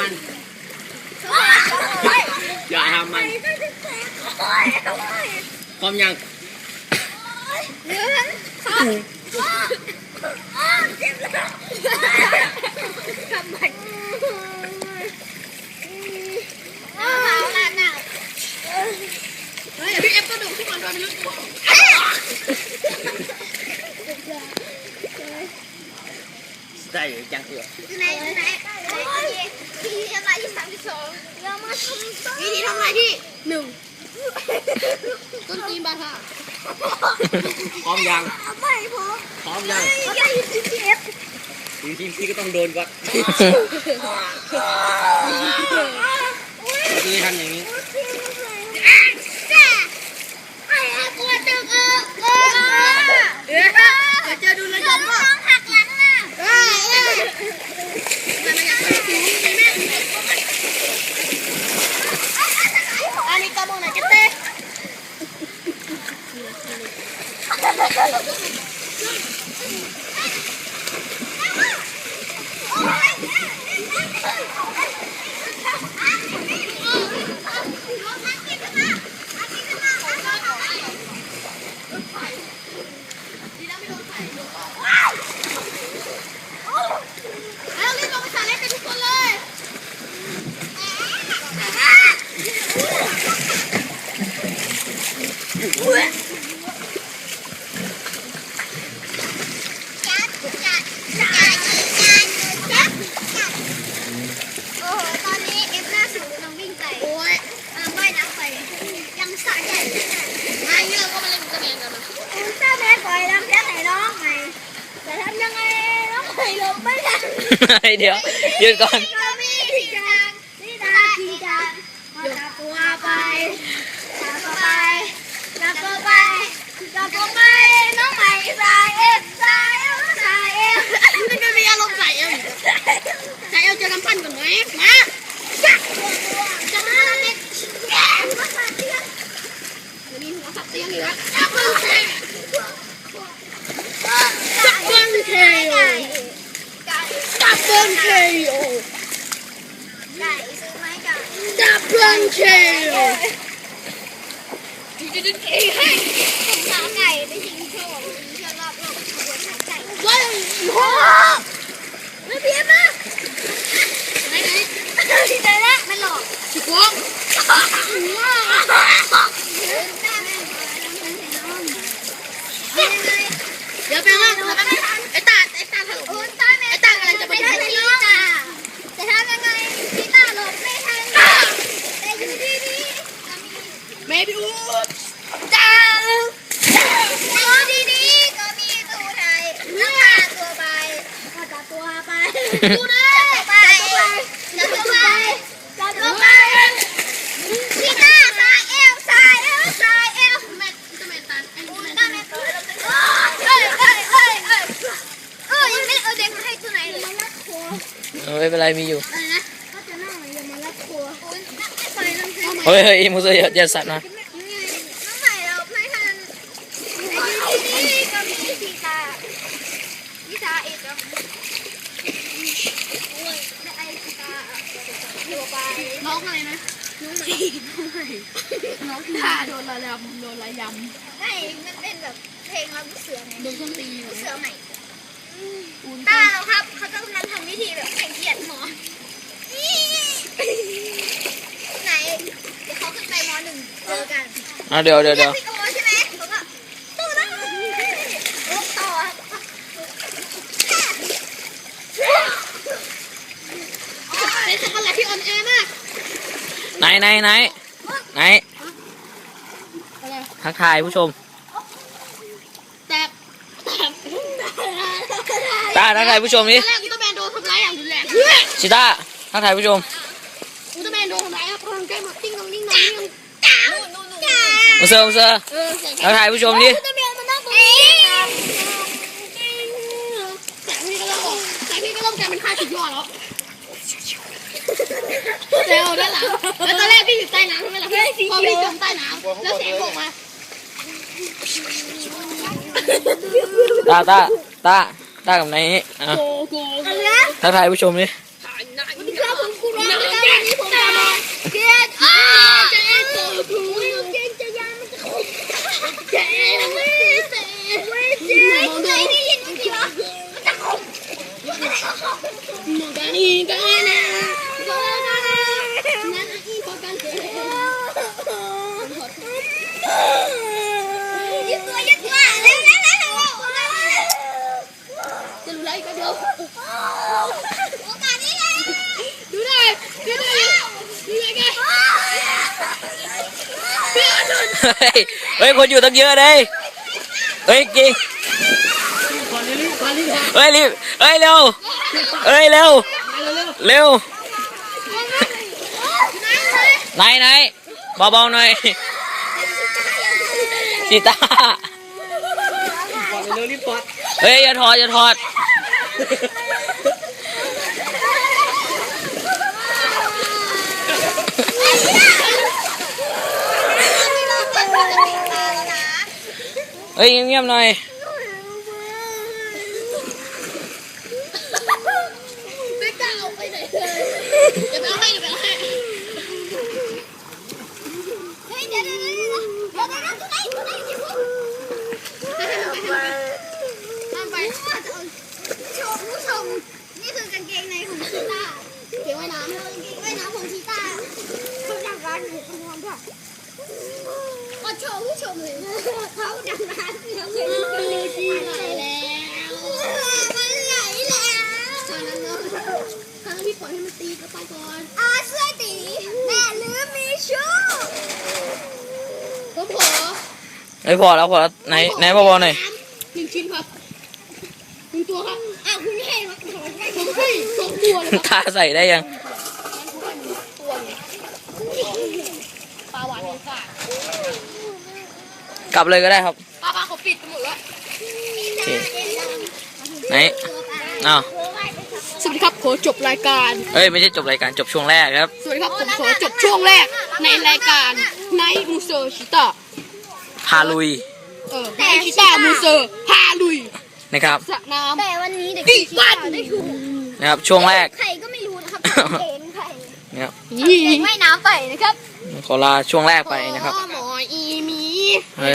มันอย่าทำมันพร้อมยังพี่เอฟก็ดูทุกคนโดนไม่รู้ตัว ได้หรือจังเอือ วิธีทำลาย ที่หนึ่งต้นตีนบาทาพร้อมยังไม่พอพร้อมยังใหญ่ที่เจ็บทีทีพี่ก็ต้องโดนก่อนคือทำอย่างนี้เดี๋ยวหยุดก่อน ะแม่ตันไอ้โอ้แม่ยตัตานแม่ตัวเอ้ยเอ้ยเอ้ยเอ้ยเอ้ยยังไม่เอาเด็กมาให้ตัวไหนเลยมาลัดคอเออไม่เป็นไรมีอยู่ก็จะนั่งเลยอย่ามาลัดคอโอ้ยไม่ไปน้ำเพชรเฮ้ยเฮ้ยมูเซอร์อย่าอย่าสัตว์นะ น้องอะไรนะ น้องใหม่น้องใหม่น้องตาโดนระยำโดนระยำไม่มันเป็นแบบเพลงเราเสือไงำโดนส้นตีนเสือใหม่ตาเราครับเขาต้องนั้นทำวิธีแบบแข่งเกียรติหมอไหน เดี๋ยวเขาขึ้นไปมอหนึ่งเจอกันอะเดี๋ยวเดี๋ยวเดี๋ยว พี่โอใช่ไหมผมก็ตู้นะลูกต่อครับ เป็นช็อกโกแลตที่อ่อนแอมาก ไหนไหนไหนไหนอะไรทักทายผู้ชมแต่ตาทักทายผู้ชมดิตอนแรกอุลตร้าแมนโดนทำร้ายอย่างรุนแรงชิต้าทักทายผู้ชมอุลตร้าแมนโดนทำร้ายครับกำลังใกล้หมดติ้งนองนิ่งนองนิ่งมูเซอร์มูเซอร์เออเสียงทักทายผู้ชมดิอุลตร้าแมนมานั่งตรงนี้แสงพี่ก็เริ่มออกแสงพี่ก็เริ่มกลายเป็นค่าสุดยอดแล้วเร็วด้านหลังแล้ว ตอนแรกพี่อยู่ใต้น้ำใช่ไหมล่ะพี่พอพี่จมใต้น้ำแล้วแสงออกมาตาตาตาตากับไหนอะโกโกอะไรนะทักทายผู้ชมดิ ถ่ายหน้าอีกแล้วผมกูร้อง โอกาสนี้เลย ดูหน่อยดูหน่อยดูหน่อยไงพี่อนุน เฮ้ยเฮ้ยคนอยู่ตั้งเยอะเลยเฮ้ยจริงก่อนรีบก่อนรีบเฮ้ยรีบเฮ้ยเร็วเฮ้ยเร็วเร็วไหนไหนเบาๆหน่อยชีตาก่อนเร็วรีบก่อนเฮ้ยอย่าถอดอย่าถอด เฮ้ยเงียบๆหน่อย ไม่กล้าเอาไปไหนเลยเดี๋ยวไปเอาให้เดี๋ยวไปเอาให้เฮ้ยเดี๋ยวเดี๋ยวเดี๋ยวเดี๋ยวเดี๋ยวเดี๋ยวตัวไหนตัวไหนที่พูดห้ามไปชมผู้ชมนี่คือกางเกงในของชีต้าเก็บไว้น้กางเกงว่ายน้ำของชีต้าเขาร้านอยู่ตรงนั้นด้วย ก็โชว์ผู้ชมเลยเขาดังร้านเขาเคยดูกันเลยดีำเลแล้วมันไหลแล้วตอนนั้นเนาะครั้งที่ปล่อยให้มันตีก็ไปก่อนอาเสื้อตีแม่ลืมมีชู้ผมขอเฮ้ยพอแล้วพอแล้วไหนไหนเบาๆหน่อยหนึ่งชิ้นครับหนึ่งตัวครับอ้าวคุณให้มาถอนไปผมให้สองตัวเลยครับตาใส่ได้ยัง ตัวเลยปลาหวานเองค่ะ กลับเลยก็ได้ครับปลาปลาเขาปิดไปหมดแล้วโอเคไหนอ้าวสวัสดีครับขอจบรายการเฮ้ยไม่ใช่จบรายการจบช่วงแรกครับ สวัสดีครับผมขอจบช่วงแรกในรายการไนมูเซอร์ชิตาพาลุย เออไนชิตามูเซอร์พาลุยนะครับสระน้แต่วันนี้เด็กำกี่วันได้ถูกนะครับช่วงแรกใครก็ไม่รู้นะครับเกมใครนะครับนี่เด็กว่ายน้ำไปนะครับขอลาช่วงแรกไปนะครับหม อีมี เฮ้ย